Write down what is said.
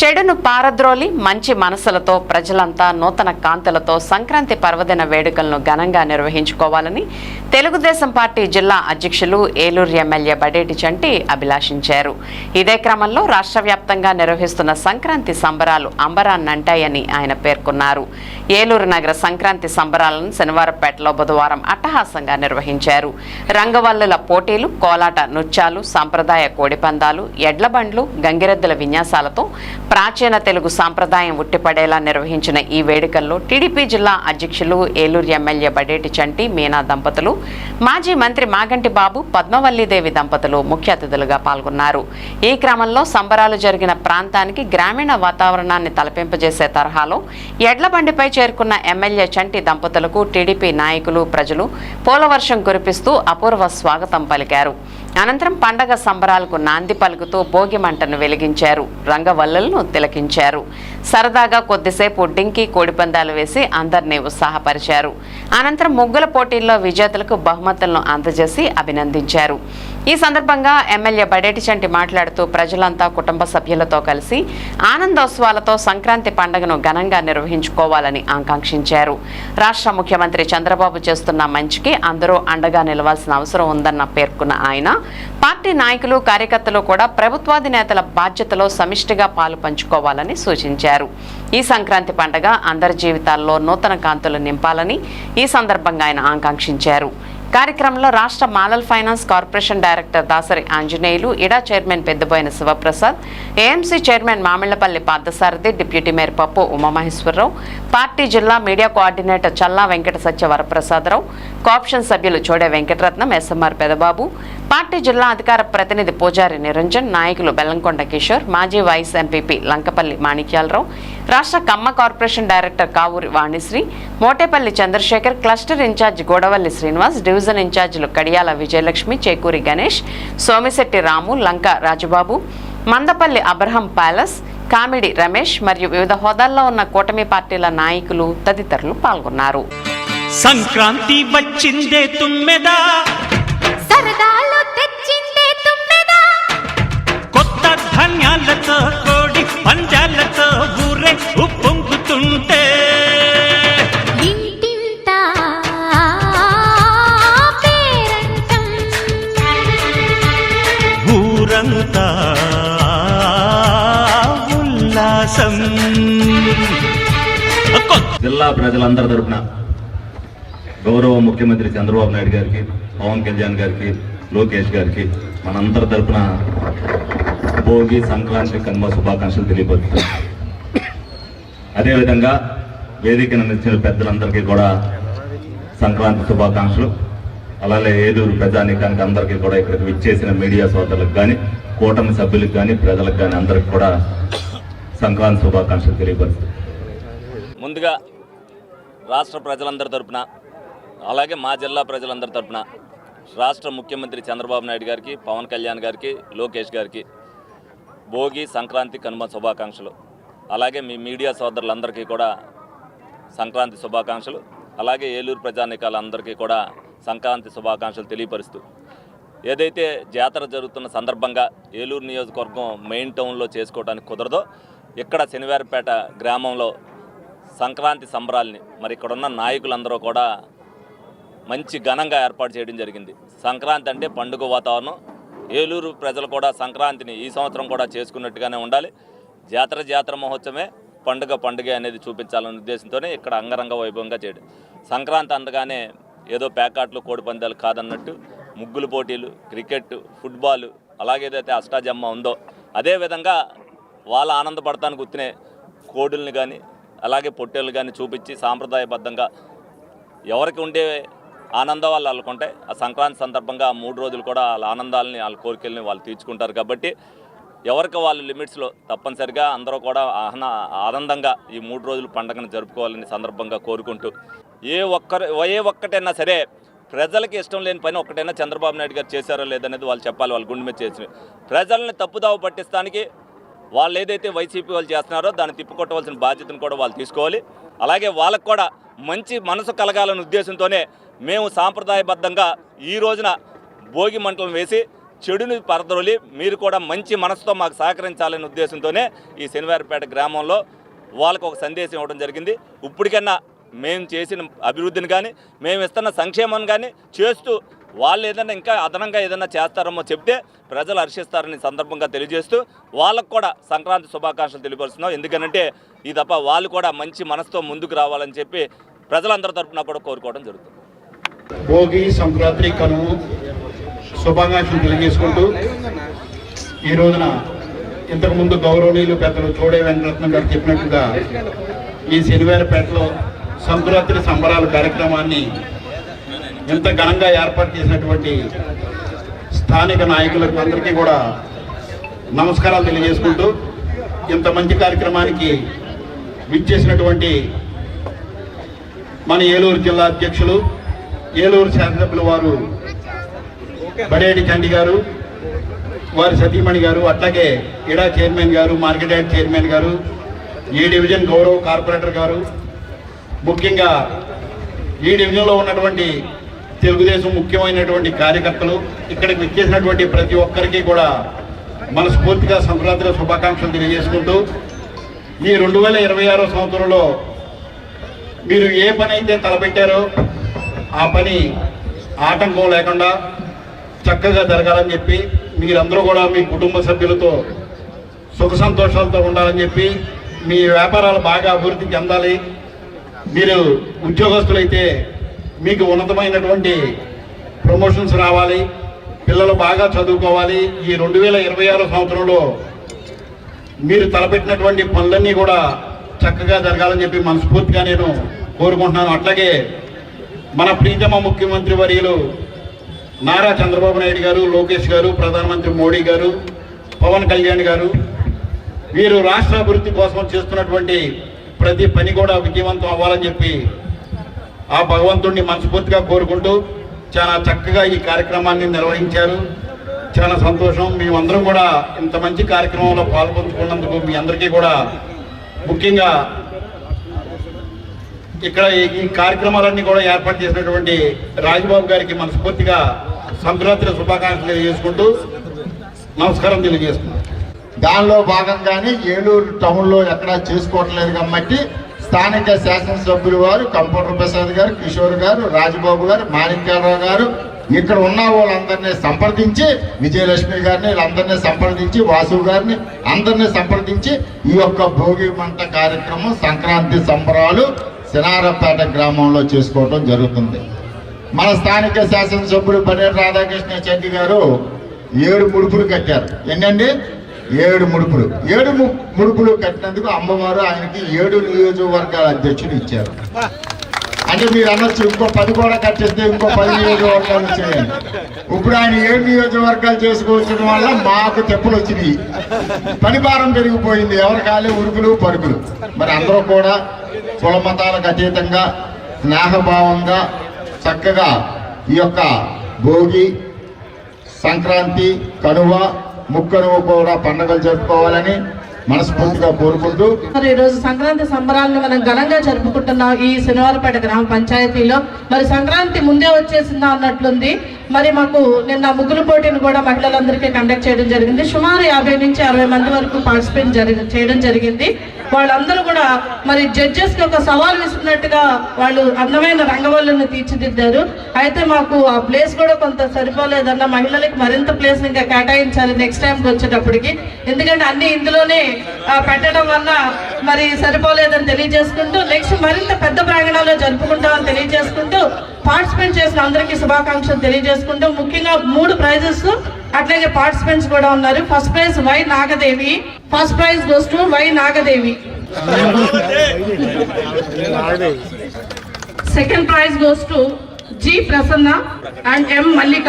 చెడును పారద్రోలి మంచి మనసులతో ప్రజలంతా నూతన కాంతులతో సంక్రాంతి పర్వదిన వేడుకలను ఘనంగా నిర్వహించుకోవాలని తెలుగుదేశం పార్టీ జిల్లా అధ్యక్షులు ఏలూరు ఎమ్మెల్యే బడేటి చంటి అభిలాషించారు. ఇదే క్రమంలో రాష్ట్ర వ్యాప్తంగా నిర్వహిస్తున్న సంక్రాంతి సంబరాలు అంబరాన్నంటాయని ఆయన పేర్కొన్నారు. ఏలూరు నగర సంక్రాంతి సంబరాలను శనివారంపేటలో బుధవారం అట్టహాసంగా నిర్వహించారు. రంగవల్లుల పోటీలు కోలాట నృత్యాలు సాంప్రదాయ కోడిపందాలు ఎడ్లబండ్లు గంగిరెద్దుల విన్యాసాలతో ప్రాచీన తెలుగు సాంప్రదాయం ఉట్టిపడేలా నిర్వహించిన ఈ వేడుకల్లో టీడీపీ జిల్లా అధ్యక్షులు ఏలూరు ఎమ్మెల్యే బడేటి చంటి మీనా దంపతులు మాజీ మంత్రి మాగంటి బాబు పద్మవల్లిదేవి దంపతులు ముఖ్య అతిథులుగా పాల్గొన్నారు. ఈ క్రమంలో సంబరాలు జరిగిన ప్రాంతానికి గ్రామీణ వాతావరణాన్ని తలపింపజేసే తరహాలో ఎడ్లబండిపై చేరుకున్న ఎమ్మెల్యే చంటి దంపతులకు టీడీపీ నాయకులు ప్రజలు పూలవర్షం కురిపిస్తూ అపూర్వ స్వాగతం పలికారు. అనంతరం పండగ సంబరాలకు నాంది పలుకుతూ భోగి మంటను వెలిగించారు. రంగవల్లులను తిలకించారు. సరదాగా కొద్దిసేపు డింకి కోడిపందాలు వేసి అందరినీ ఉత్సాహపరిచారు. అనంతరం ముగ్గుల పోటీల్లో విజేతలకు బహుమతులను అందజేసి అభినందించారు. ఈ సందర్భంగా ఎమ్మెల్యే బడేటి చంటి మాట్లాడుతూ ప్రజలంతా కుటుంబ సభ్యులతో కలిసి ఆనందోత్సవాలతో సంక్రాంతి పండుగను ఘనంగా నిర్వహించుకోవాలని ఆకాంక్షించారు. రాష్ట్ర ముఖ్యమంత్రి చంద్రబాబు చేస్తున్న మంచికి అందరూ అండగా నిలవాల్సిన అవసరం ఉందన్న పేర్కొన్న ఆయన పార్టీ నాయకులు కార్యకర్తలు కూడా ప్రభుత్వాధినేతల బాధ్యతలో సమిష్టిగా పాలు పంచుకోవాలని సూచించారు. ఈ సంక్రాంతి పండుగ అందరి జీవితాల్లో నూతన కాంతులు నింపాలని ఈ సందర్భంగా ఆయన ఆకాంక్షించారు. కార్యక్రమంలో రాష్ట్ర మాలల్ finance corporation director Dasari Anjaneyulu ఇడా chairman Peddaboina Sivaprasad AMC chairman Mamillapalli Parthasarathi deputy mayor Pappu Umamaheswararao party జిల్లా మీడియా కోఆర్డినేటర్ చల్లా వెంకట సత్య వరప్రసాదరావు కాప్షన్ సభ్యులు చోడే వెంకటరత్నం ఎస్ఎంఆర్ పెదబాబు పార్టీ జిల్లా అధికార ప్రతినిధి పూజారి నిరంజన్ నాయకులు బెల్లంకొండ కిషోర్ మాజీ వైస్ ఎంపీపీ లంకపల్లి మాణిక్యాలరావు రాష్ట్ర Kamma corporation director Kavuri Vanisri Motepalli Chandrasekhar cluster incharge Godavalli Srinivas division ఇన్ఛార్జీలు కడియాల విజయలక్ష్మి చేకూరి గణేష్ సోమిశెట్టి రాము లంక రాజుబాబు మందపల్లి అబ్రహం ప్యాలెస్ కామిడి రమేష్ మరియు వివిధ హోదాల్లో ఉన్న కూటమి పార్టీల నాయకులు తదితరులు పాల్గొన్నారు. సంక్రాంతి వచ్చిందే తుమ్మెదా? సరదాలు తెచ్చిందే తుమ్మెదా? కొత్త ధాన్యాలతో కోడి పంజాలతో ఊరంతా ఉల్లాసం. జిల్లా ప్రజలందరి తరఫున గౌరవ ముఖ్యమంత్రి చంద్రబాబు నాయుడు గారికి పవన్ కళ్యాణ్ గారికి లోకేష్ గారికి మనందరి తరపున భోగి సంక్రాంతి కనుమ శుభాకాంక్షలు తెలియపరుస్తున్నాం అదేవిధంగా వేదికను నిలిచిన పెద్దలందరికీ కూడా సంక్రాంతి శుభాకాంక్షలు అలాగే ఏలూరు ప్రజానీకానికి అందరికీ కూడా ఇక్కడికి విచ్చేసిన మీడియా సోదరులకు కానీ కూటమి సభ్యులకు కానీ ప్రజలకు కానీ అందరికి కూడా సంక్రాంతి శుభాకాంక్షలు తెలియపరుస్తున్నాం ముందుగా రాష్ట్ర ప్రజలందరి తరపున అలాగే మా జిల్లా ప్రజలందరి తరపున రాష్ట్ర ముఖ్యమంత్రి చంద్రబాబు నాయుడు గారికి పవన్ కళ్యాణ్ గారికి లోకేష్ గారికి భోగి సంక్రాంతి కనుమ శుభాకాంక్షలు. అలాగే మీ మీడియా సోదరులందరికీ కూడా సంక్రాంతి శుభాకాంక్షలు. అలాగే ఏలూరు ప్రజానికాలందరికీ కూడా సంక్రాంతి శుభాకాంక్షలు తెలియపరుస్తూ. ఏదైతే జాతర జరుగుతున్న సందర్భంగా ఏలూరు నియోజకవర్గం మెయిన్ టౌన్లో చేసుకోవడానికి కుదరదో ఇక్కడ శనివారపేట గ్రామంలో సంక్రాంతి సంబరాల్ని మరి ఇక్కడ ఉన్న నాయకులందరూ కూడా మంచి ఘనంగా ఏర్పాటు చేయడం జరిగింది. సంక్రాంతి అంటే పండుగ వాతావరణం. ఏలూరు ప్రజలు కూడా సంక్రాంతిని ఈ సంవత్సరం కూడా చేసుకున్నట్టుగానే ఉండాలి. జాతర జాతర మహోత్సవమే పండుగ పండుగ అనేది చూపించాలనే ఉద్దేశంతోనే ఇక్కడ అంగరంగ వైభవంగా చేయడం. సంక్రాంతి అందగానే ఏదో ప్యాకాట్లు కోడి పందాలు కాదన్నట్టు ముగ్గులు పోటీలు క్రికెట్ ఫుట్బాల్ అలాగే ఏదైతే అష్టాజమ్మ ఉందో అదేవిధంగా వాళ్ళ ఆనందపడటానికి గుర్తునే కోడుల్ని కానీ అలాగే పొట్టేళ్ళు కానీ చూపించి సాంప్రదాయబద్ధంగా ఎవరికి ఉండే ఆనందం వాళ్ళు వాళ్ళకుంటే ఆ సంక్రాంతి సందర్భంగా ఆ మూడు రోజులు కూడా వాళ్ళ ఆనందాలని వాళ్ళ కోరికల్ని వాళ్ళు తీర్చుకుంటారు కాబట్టి ఎవరికి వాళ్ళ లిమిట్స్లో తప్పనిసరిగా అందరూ కూడా ఆహ్న ఆనందంగా ఈ మూడు రోజులు పండుగను జరుపుకోవాలని సందర్భంగా కోరుకుంటూ ఏ ఒక్కరు ఏ ఒక్కటైనా సరే ప్రజలకి ఇష్టం లేని పని ఒక్కటైనా చంద్రబాబు నాయుడు గారు చేశారో లేదనేది వాళ్ళు చెప్పాలి వాళ్ళు గుండె మీద చేసిన ప్రజల్ని తప్పుదావ పట్టిస్తానికి వాళ్ళు ఏదైతే వైసీపీ వాళ్ళు చేస్తున్నారో దాన్ని తిప్పుకొట్టవలసిన బాధ్యతను కూడా వాళ్ళు తీసుకోవాలి. అలాగే వాళ్ళకు కూడా మంచి మనసు కలగాలనే ఉద్దేశంతోనే మేము సాంప్రదాయబద్ధంగా ఈ రోజున భోగి మంటలను వేసి చెడుని పరద్రోలి మీరు కూడా మంచి మనసుతో మాకు సహకరించాలనే ఉద్దేశంతోనే ఈ శనివారపేట గ్రామంలో వాళ్ళకు ఒక సందేశం ఇవ్వడం జరిగింది. ఇప్పటికన్నా మేము చేసిన అభివృద్ధిని కానీ మేము ఇస్తున్న సంక్షేమం కానీ చేస్తూ వాళ్ళు ఏదైనా ఇంకా అదనంగా ఏదైనా చేస్తారేమో చెప్తే ప్రజలు హర్షిస్తారని సందర్భంగా తెలియజేస్తూ వాళ్ళకు కూడా సంక్రాంతి శుభాకాంక్షలు తెలియపరుస్తున్నాం. ఎందుకంటే ఈ తప్ప వాళ్ళు కూడా మంచి మనసుతో ముందుకు రావాలని చెప్పి ప్రజలందరి తరఫున కూడా కోరుకోవడం జరుగుతుంది. భోగి సంక్రాంతి కనుము శుభాకాంక్షలు తెలియజేసుకుంటూ ఈ రోజున ఇంతకుముందు గౌరవనీయులు పెద్దలు చోడే వెంకటరత్నం గారు చెప్పినట్టుగా ఈ శనివారపేటలో సంక్రాంతి సంబరాల కార్యక్రమాన్ని ఇంత ఘనంగా ఏర్పాటు చేసినటువంటి స్థానిక నాయకులకు అందరికీ కూడా నమస్కారాలు తెలియజేసుకుంటూ ఇంత మంచి కార్యక్రమానికి విచ్చేసినటువంటి మన ఏలూరు జిల్లా అధ్యక్షులు ఏలూరు శాసనసభ్యుల వారు బడేడి చండి గారు వారి సతీమణి గారు అట్లాగే ఇడా చైర్మన్ గారు మార్కెట్ యార్డ్ చైర్మన్ గారు ఈ డివిజన్ గౌరవ కార్పొరేటర్ గారు ముఖ్యంగా ఈ డివిజన్లో ఉన్నటువంటి తెలుగుదేశం ముఖ్యమైనటువంటి కార్యకర్తలు ఇక్కడికి విచ్చేసినటువంటి ప్రతి ఒక్కరికి కూడా మనస్ఫూర్తిగా సంక్రాంతిలో శుభాకాంక్షలు తెలియజేసుకుంటూ ఈ రెండు వేల ఇరవై ఆరో సంవత్సరంలో మీరు ఏ పని అయితే తలపెట్టారో ఆ పని ఆటంకం లేకుండా చక్కగా జరగాలని చెప్పి మీరందరూ కూడా మీ కుటుంబ సభ్యులతో సుఖ సంతోషాలతో ఉండాలని చెప్పి మీ వ్యాపారాలు బాగా అభివృద్ధి చెందాలి. మీరు ఉద్యోగస్తులైతే మీకు ఉన్నతమైనటువంటి ప్రమోషన్స్ రావాలి పిల్లలు బాగా చదువుకోవాలి. ఈ రెండు వేల ఇరవై ఆరో సంవత్సరంలో మీరు తలపెట్టినటువంటి పనులన్నీ కూడా చక్కగా జరగాలని చెప్పి మనస్ఫూర్తిగా నేను కోరుకుంటున్నాను. అట్లాగే మన ప్రీతమ ముఖ్యమంత్రి వర్యులు నారా చంద్రబాబు నాయుడు గారు లోకేష్ గారు ప్రధానమంత్రి మోడీ గారు పవన్ కళ్యాణ్ గారు వీరు రాష్ట్ర అభివృద్ధి కోసం చేస్తున్నటువంటి ప్రతి పని కూడా విజయవంతం అవ్వాలని చెప్పి ఆ భగవంతుడిని మనస్ఫూర్తిగా కోరుకుంటూ చాలా చక్కగా ఈ కార్యక్రమాన్ని నిర్వహించారు. చాలా సంతోషం. మేమందరం కూడా ఇంత మంచి కార్యక్రమంలో పాల్పంచుకున్నందుకు మీ అందరికీ కూడా ముఖ్యంగా ఇక్కడ ఈ- కార్యక్రమాలన్నీ కూడా ఏర్పాటు చేసినటువంటి రాజబాబు గారికి మనస్ఫూర్తిగా సంక్రాంతి శుభాకాంక్షలు తెలియజేసుకుంటూ నమస్కారం తెలియజేస్తున్నాను దానిలో భాగంగానే ఏలూరు టౌన్లో ఎక్కడా చేసుకోవట్లేదు కాబట్టి స్థానిక శాసనసభ్యులు వారు కంప్యూటర్ ప్రసాద్ గారు కిషోర్ గారు రాజబాబు గారు మాణిక్యాలరావు గారు ఇక్కడ ఉన్న వాళ్ళందరినీ సంప్రదించి విజయలక్ష్మి గారిని వీళ్ళందరినీ సంప్రదించి వాసు గారిని అందరినీ సంప్రదించి ఈ యొక్క భోగి మంట కార్యక్రమం సంక్రాంతి సంబరాలు సినారపేట గ్రామంలో చేసుకోవడం జరుగుతుంది. మన స్థానిక శాసనసభ్యుడు పనేరు రాధాకృష్ణ చెడ్డి గారు ఏడు ముడుపులు కట్టారు. ఎన్నండి? ఏడు ముడుపులు. ఏడు ముడుపులు కట్టినందుకు అమ్మవారు ఆయనకి ఏడు నియోజకవర్గాల అధ్యక్షుడు ఇచ్చారు. అంటే మీరు అనొచ్చు ఇంకో పది కూడా కట్టేస్తే ఇంకో పది నియోజకవర్గాలు వచ్చాయని. ఇప్పుడు ఆయన ఏడు నియోజకవర్గాలు చేసుకోవచ్చడం వల్ల మాకు తెప్పులు వచ్చినాయి. పని భారం పెరిగిపోయింది. ఎవరి కాలే ఉరుకులు పరుగులు మరి అందరూ కూడా కుల మతాలకు అతీతంగా స్నేహభావంగా చక్కగా ఈ యొక్క భోగి సంక్రాంతి కనువ ముక్కనువ కూడా పండుగలు జరుపుకోవాలని మనస్ఫూర్తిగా కోరుకుంటూ మరి ఈ రోజు సంక్రాంతి సంబరాలను మనం ఘనంగా జరుపుకుంటున్నాం ఈ శనివారపేట గ్రామ పంచాయతీలో మరి సంక్రాంతి ముందే వచ్చేసిందా అన్నట్లుంది. మరి మాకు నిన్న ముగ్గులు పోటీని కూడా మహిళలందరికీ కండక్ట్ చేయడం జరిగింది. సుమారు యాభై నుంచి అరవై మంది వరకు పార్టిసిపేట్ జరిగి చేయడం జరిగింది. వాళ్ళందరూ కూడా మరి జడ్జెస్కి ఒక సవాల్ ఇస్తున్నట్టుగా వాళ్ళు అందమైన రంగవల్లుని తీర్చిదిద్దారు. అయితే మాకు ఆ ప్లేస్ కూడా కొంత సరిపోలేదన్న మహిళలకు మరింత ప్లేస్ ఇంకా కేటాయించాలి నెక్స్ట్ టైంకి వచ్చేటప్పటికి. ఎందుకంటే అన్ని ఇందులోనే పెట్టడం వల్ల మరి సరిపోలేదని తెలియజేసుకుంటూ నెక్స్ట్ మరింత పెద్ద ప్రాంగణాల్లో జరుపుకుంటామని తెలియజేసుకుంటూ పార్టిసిపేట్ చేసిన అందరికీ శుభాకాంక్షలు తెలియజేసుకుంటూ ముఖ్యంగా మూడు ప్రైజెస్ అట్లాగే పార్టిసిపెంట్స్ కూడా ఉన్నారు. First prize Y Nagadevi. First prize goes to Y Nagadevi. Second prize goes to G Prasanna and M Mallika.